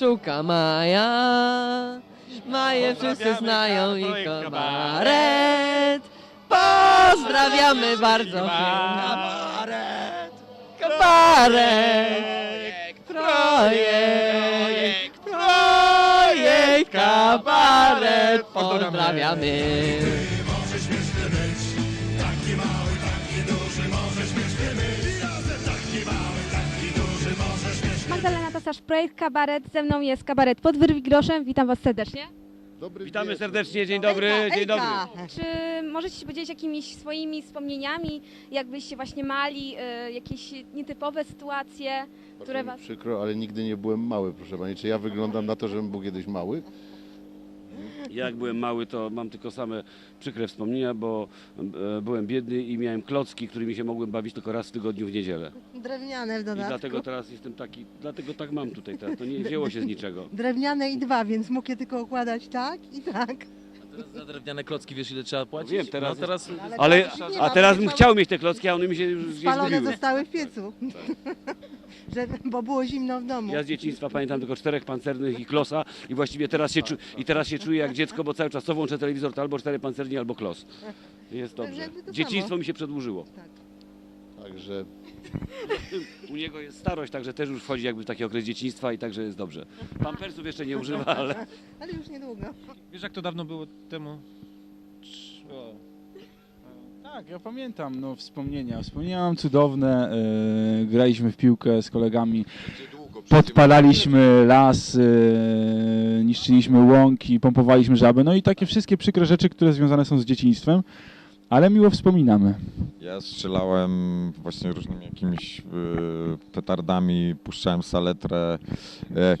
Szuka Maja. Maję wszyscy znają i kabaret. Pozdrawiamy bardzo. Kabaret! Kabaret. Projekt. Projekt. Kabaret. Pozdrawiamy. Magdalena Tasarz, projekt Kabaret. Ze mną jest kabaret pod Wyrwigroszem. Witam Was serdecznie. Dobry Witamy wieczór. serdecznie, dzień dobry, dzień dobry. Czy możecie się podzielić jakimiś swoimi wspomnieniami, jakbyście właśnie mali, y, jakieś nietypowe sytuacje, które Was... Przykro, ale nigdy nie byłem mały, proszę pani. Czy ja wyglądam na to, żebym był kiedyś mały? Jak byłem mały, to mam tylko same przykre wspomnienia, bo e, byłem biedny i miałem klocki, którymi się mogłem bawić tylko raz w tygodniu w niedzielę. Drewniane w I dodatku. dlatego teraz jestem taki, dlatego tak mam tutaj teraz. To nie wzięło się z niczego. Drewniane i dwa, więc mógł je tylko układać tak i tak. Teraz za drewniane klocki wiesz ile trzeba płacić? Wiem, teraz no, teraz Ale, a teraz bym chciał mieć te klocki, a one mi się już gdzieś Spalone zgubiły. zostały w piecu. Że, bo było zimno w domu. Ja z dzieciństwa pamiętam tylko czterech pancernych i klosa i właściwie teraz się, czu, i teraz się czuję jak dziecko, bo cały czas co włączę telewizor, to albo cztery pancerni, albo klos. Jest dobrze. to Dzieciństwo mi się przedłużyło. Także U niego jest starość, także też już wchodzi jakby w taki okres dzieciństwa i także jest dobrze. Pampersów jeszcze nie używa, ale Ale już niedługo. Wiesz jak to dawno było temu? Trz- o. Tak, ja pamiętam no, wspomnienia. Wspomnienia mam cudowne. e, graliśmy w piłkę z kolegami, podpalaliśmy las, e, niszczyliśmy łąki, pompowaliśmy żaby. No i takie wszystkie przykre rzeczy, które związane są z dzieciństwem, ale miło wspominamy. Ja strzelałem właśnie różnymi jakimiś y, petardami, puszczałem saletrę. B-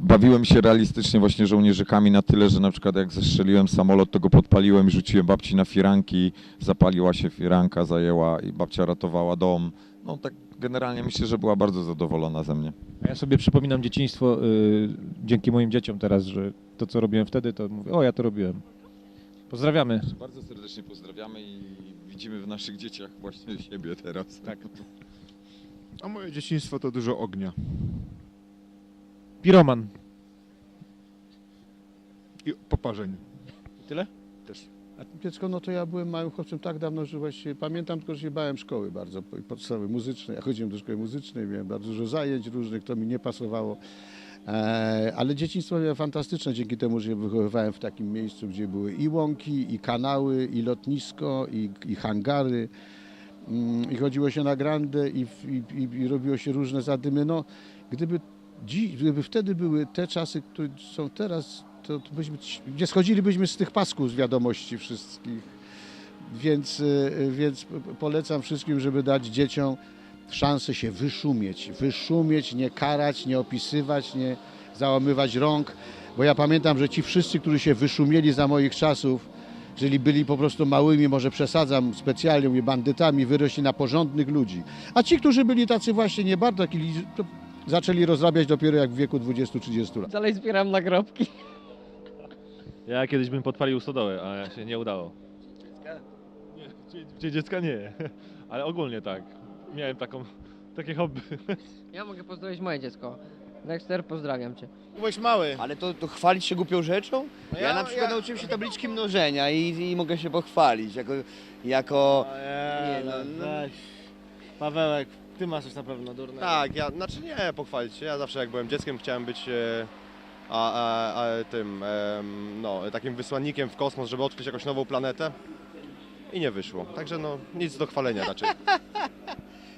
bawiłem się realistycznie właśnie żołnierzykami na tyle, że na przykład jak zestrzeliłem samolot, to go podpaliłem i rzuciłem babci na firanki. Zapaliła się firanka, zajęła i babcia ratowała dom. No tak generalnie myślę, że była bardzo zadowolona ze mnie. A ja sobie przypominam dzieciństwo y, dzięki moim dzieciom teraz, że to co robiłem wtedy, to mówię, o ja to robiłem. Pozdrawiamy. Bardzo serdecznie pozdrawiamy i widzimy w naszych dzieciach właśnie siebie teraz. Tak. A moje dzieciństwo to dużo ognia. Piroman. I poparzeń. Tyle? Też. A dziecko, no to ja byłem małym chłopcem tak dawno, że właściwie pamiętam tylko, że się bałem szkoły bardzo, po- podstawowej muzycznej. Ja chodziłem do szkoły muzycznej, miałem bardzo dużo zajęć różnych, to mi nie pasowało. E, ale dzieciństwo miałem fantastyczne dzięki temu, że się wychowywałem w takim miejscu, gdzie były i łąki, i kanały, i lotnisko, i, i hangary. Mm, I chodziło się na grandę i, i, i robiło się różne zadymy. No, gdyby, gdyby wtedy były te czasy, które są teraz, to, to byśmy, nie schodzilibyśmy z tych pasków z wiadomości wszystkich. Więc, y, więc polecam wszystkim, żeby dać dzieciom szansę się wyszumieć. Wyszumieć, nie karać, nie opisywać, nie załamywać rąk. Bo ja pamiętam, że ci wszyscy, którzy się wyszumieli za moich czasów, czyli byli po prostu małymi, może przesadzam specjalnie, bandytami, wyrośli na porządnych ludzi. A ci, którzy byli tacy właśnie nie bardzo, taki, zaczęli rozrabiać dopiero jak w wieku 20-30 lat. Dalej zbieram nagrobki. Ja kiedyś bym podpalił stodołę, a się nie udało. Nie, gdzie, dziecka nie, ale ogólnie tak. Miałem taką, takie hobby. Ja mogę pozdrowić moje dziecko. Dexter, pozdrawiam cię. Byłeś mały. Ale to, to chwalić się głupią rzeczą? No Ja, na przykład nauczyłem się tabliczki mnożenia i, i mogę się pochwalić jako... jako Nie, no, no. Pawełek, ty masz coś na pewno durnego. Tak, ja, znaczy nie pochwalić się. Ja zawsze jak byłem dzieckiem chciałem być e, a, a, a, tym, em, no, takim wysłannikiem w kosmos, żeby odkryć jakąś nową planetę. I nie wyszło. Także no, nic do chwalenia raczej.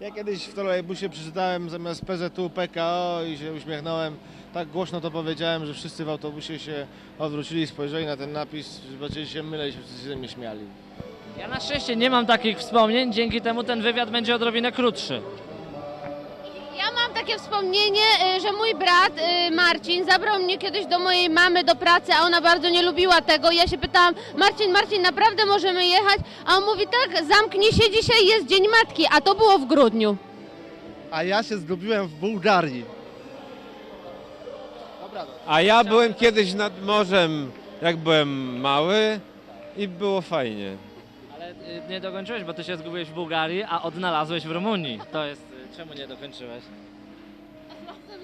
Ja kiedyś w trolejbusie przeczytałem zamiast PZU PKO i się uśmiechnąłem. Tak głośno to powiedziałem, że wszyscy w autobusie się odwrócili, spojrzeli na ten napis, zobaczyli się mylę i się wszyscy ze mnie śmiali. Ja na szczęście nie mam takich wspomnień, dzięki temu ten wywiad będzie odrobinę krótszy. Ja mam takie wspomnienie, y, że mój brat y, Marcin zabrał mnie kiedyś do mojej mamy do pracy, a ona bardzo nie lubiła tego. Ja się pytałam, Marcin, Marcin, naprawdę możemy jechać? A on mówi, tak, zamknie się, dzisiaj jest Dzień Matki, a to było w grudniu. A ja się zgubiłem w Bułgarii. A ja byłem kiedyś nad morzem, jak byłem mały i było fajnie. Y, nie dokończyłeś, bo ty się zgubiłeś w Bułgarii, a odnalazłeś w Rumunii. To jest... y, Czemu nie dokończyłeś?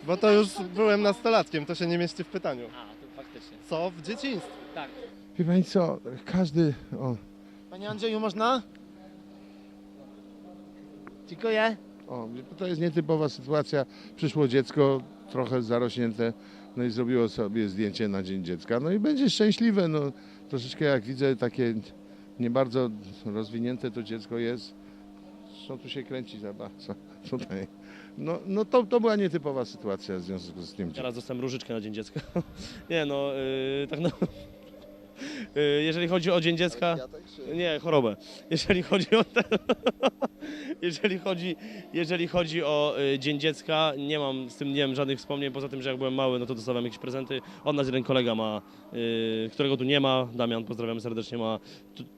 Bo to już byłem nastolatkiem, to się nie mieści w pytaniu. A, to faktycznie. Co w dzieciństwie? Tak. Wie pani co, każdy... O, Panie Andrzeju, można? Dziękuję. O, to jest nietypowa sytuacja. Przyszło dziecko, trochę zarośnięte, no i zrobiło sobie zdjęcie na Dzień Dziecka. No i będzie szczęśliwe, no troszeczkę jak widzę takie nie bardzo rozwinięte to dziecko jest. Co tu się kręci za bardzo tutaj. No, no to, to była nietypowa sytuacja w związku z tym. Teraz dostałem różyczkę na Dzień Dziecka. Nie no, yy, tak no. Yy, jeżeli chodzi o Dzień Dziecka. Nie, chorobę. Jeżeli chodzi o ten, jeżeli chodzi, jeżeli chodzi o y, Dzień Dziecka, nie mam z tym nie mam żadnych wspomnień, poza tym, że jak byłem mały, no to dostawałem jakieś prezenty. Od nas jeden kolega ma, y, którego tu nie ma, Damian, pozdrawiamy serdecznie, ma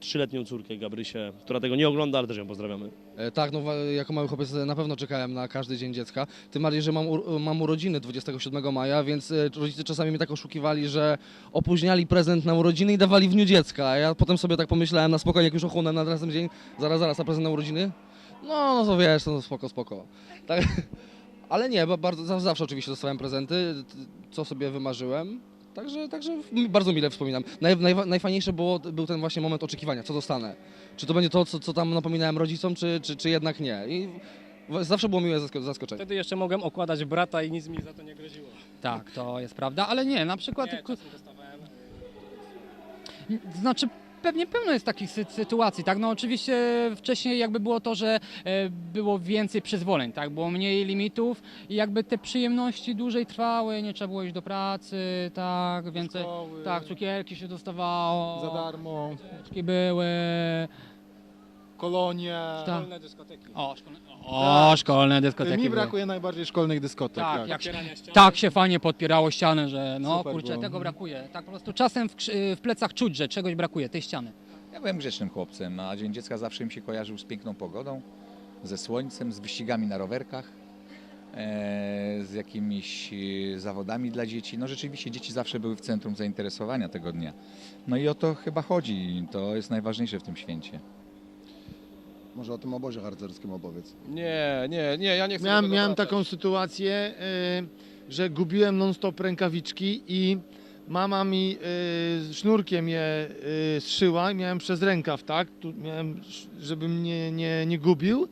trzyletnią córkę Gabrysię, która tego nie ogląda, ale też ją pozdrawiamy. E, Tak, no jako mały chłopiec na pewno czekałem na każdy dzień dziecka. Tym bardziej, że mam, mam urodziny 27 maja, więc e, rodzice czasami mnie tak oszukiwali, że opóźniali prezent na urodziny i dawali w dniu dziecka. A ja potem sobie tak pomyślałem na spokojnie, jak już ochłonę na następny dzień, zaraz, zaraz, a prezent na urodziny? No, no to wiesz, no spoko, spoko. Tak. Ale nie, bo bardzo, za- zawsze oczywiście dostawałem prezenty, co sobie wymarzyłem. Także, także bardzo mile wspominam. Naj, naj, najfajniejsze było, był ten właśnie moment oczekiwania, co dostanę. Czy to będzie to, co, co tam napominałem rodzicom, czy, czy, czy jednak nie. I zawsze było miłe zasko- zaskoczenie. Wtedy jeszcze mogłem okładać brata i nic mi za to nie groziło. Tak, to jest prawda, ale nie, na przykład... Nie, dostawałem. Znaczy pewnie pełno jest takich sy- sytuacji, tak? No oczywiście wcześniej jakby było to, że e, było więcej przyzwoleń, tak? Było mniej limitów i jakby te przyjemności dłużej trwały, nie trzeba było iść do pracy, tak? Więcej, Szkoły. tak, cukierki się dostawało. Za darmo. Były. Kolonie. Tak. Szkolne dyskoteki. O, szkolne, o, szkolne dyskoteki Mi były. brakuje najbardziej szkolnych dyskotek. Tak, tak. jak się, tak się fajnie podpierało ścianę, że no Super kurczę, było. tego brakuje. Tak po prostu czasem w, krzy- w plecach czuć, że czegoś brakuje, tej ściany. Ja byłem grzecznym chłopcem, a Dzień Dziecka zawsze mi się kojarzył z piękną pogodą, ze słońcem, z wyścigami na rowerkach, e, z jakimiś e, zawodami dla dzieci. No rzeczywiście dzieci zawsze były w centrum zainteresowania tego dnia. No i o to chyba chodzi, to jest najważniejsze w tym święcie. Może o tym obozie harcerskim opowiedz. Nie, nie, nie, ja nie chcę Miałem, tego miałem wracać. taką sytuację, y, że gubiłem non-stop rękawiczki i mama mi y, sznurkiem je y, zszyła i miałem przez rękaw, tak? Tu miałem, żebym nie, nie, nie gubił.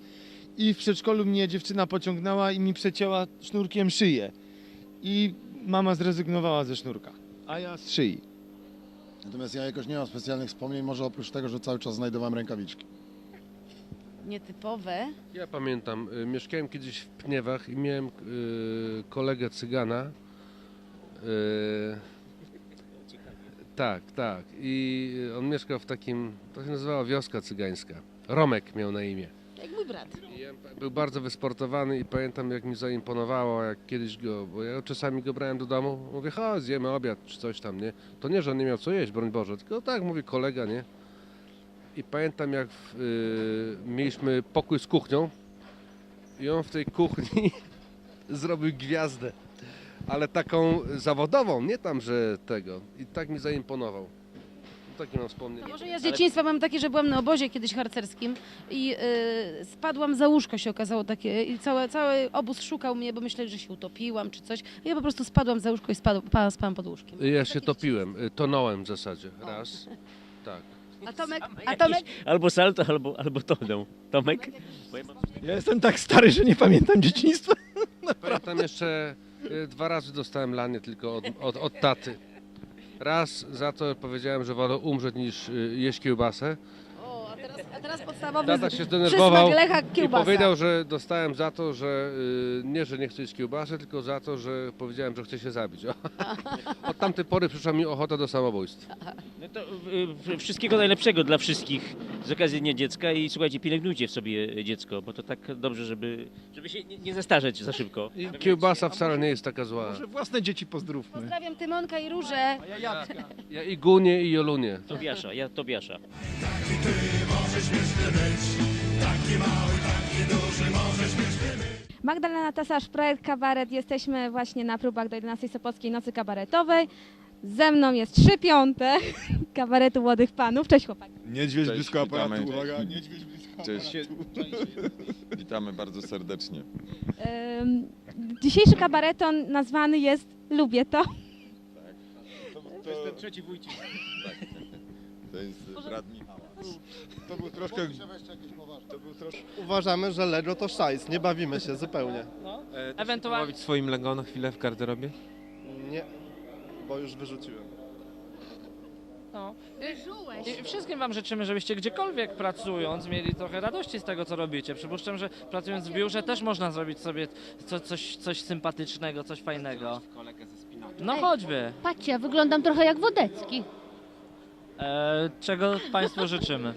I w przedszkolu mnie dziewczyna pociągnęła i mi przecięła sznurkiem szyję. I mama zrezygnowała ze sznurka, a ja z szyi. Natomiast ja jakoś nie mam specjalnych wspomnień, może oprócz tego, że cały czas znajdowałem rękawiczki. Nietypowe. Ja pamiętam, y, mieszkałem kiedyś w Pniewach i miałem y, kolegę cygana. Y, tak, tak. I on mieszkał w takim, to się nazywała wioska cygańska. Romek miał na imię. Jak mój brat. I ja Był bardzo wysportowany i pamiętam jak mi zaimponowało, jak kiedyś go, bo ja czasami go brałem do domu, mówię, chodź, zjemy obiad czy coś tam, nie? To nie, że on nie miał co jeść, broń Boże, tylko tak, mówi kolega, nie? I pamiętam jak y, mieliśmy pokój z kuchnią i on w tej kuchni zrobił gwiazdę, ale taką zawodową, nie tam, że tego. I tak mi zaimponował. Takie mam wspomnienie. Może ja z dzieciństwa mam takie, że byłam na obozie kiedyś harcerskim i y, spadłam za łóżko się okazało takie i cały, cały obóz szukał mnie, bo myśleli, że się utopiłam czy coś. I ja po prostu spadłam za łóżko i spadł, pa- spałam pod łóżkiem. Ja się topiłem, y, tonąłem w zasadzie, raz. Tak. A Tomek? A Tomek? Albo salto, albo, albo tonę. Tomek? Ja jestem tak stary, że nie pamiętam dzieciństwa. Pamiętam jeszcze y, dwa razy dostałem lanie tylko od, od, od taty. Raz za to powiedziałem, że wolę umrzeć niż y, jeść kiełbasę. Teraz, a teraz podstawowy Tata się przysmak zdenerwował Lecha i kiełbasa. powiedział, że dostałem za to, że y, nie, że nie chcę jeść kiełbasy, tylko za to, że powiedziałem, że chcę się zabić. O. Od tamtej pory przyszła mi ochota do samobójstwa. No to y, y, wszystkiego najlepszego dla wszystkich z okazji Dnia Dziecka i słuchajcie, pielęgnujcie w sobie dziecko, bo to tak dobrze, żeby, żeby się nie, nie zestarzeć za szybko. I kiełbasa wcale nie jest taka zła. Może własne dzieci pozdrówmy. Pozdrawiam Tymonka i Różę. Ja i Gunię i Jolunię. Tobiasza, ja Tobiasza. Magdalena Tasarz, projekt Kabaret. Jesteśmy właśnie na próbach do 11 Sopockiej Nocy Kabaretowej. Ze mną jest trzy piąte kabaretu Młodych Panów. Cześć chłopaki. Niedźwiedź Cześć, blisko witamy. aparatu, Cześć. uwaga, niedźwiedź blisko Cześć. Witamy bardzo serdecznie. Ym, dzisiejszy kabareton nazwany jest Lubię to. To jest ten trzeci wójcik. To jest brat Michała. To był troszkę... To był troszkę... Uważamy, że Lego to szajs, nie bawimy się zupełnie. Ewentualnie... Bawić swoim Lego na chwilę w garderobie? Nie, bo już wyrzuciłem. No. I wszystkim Wam życzymy, żebyście gdziekolwiek pracując mieli trochę radości z tego, co robicie. Przypuszczam, że pracując w biurze też można zrobić sobie co, coś, coś sympatycznego, coś fajnego. No choćby. Patrzcie, ja wyglądam trochę jak Wodecki. E, czego Państwu życzymy.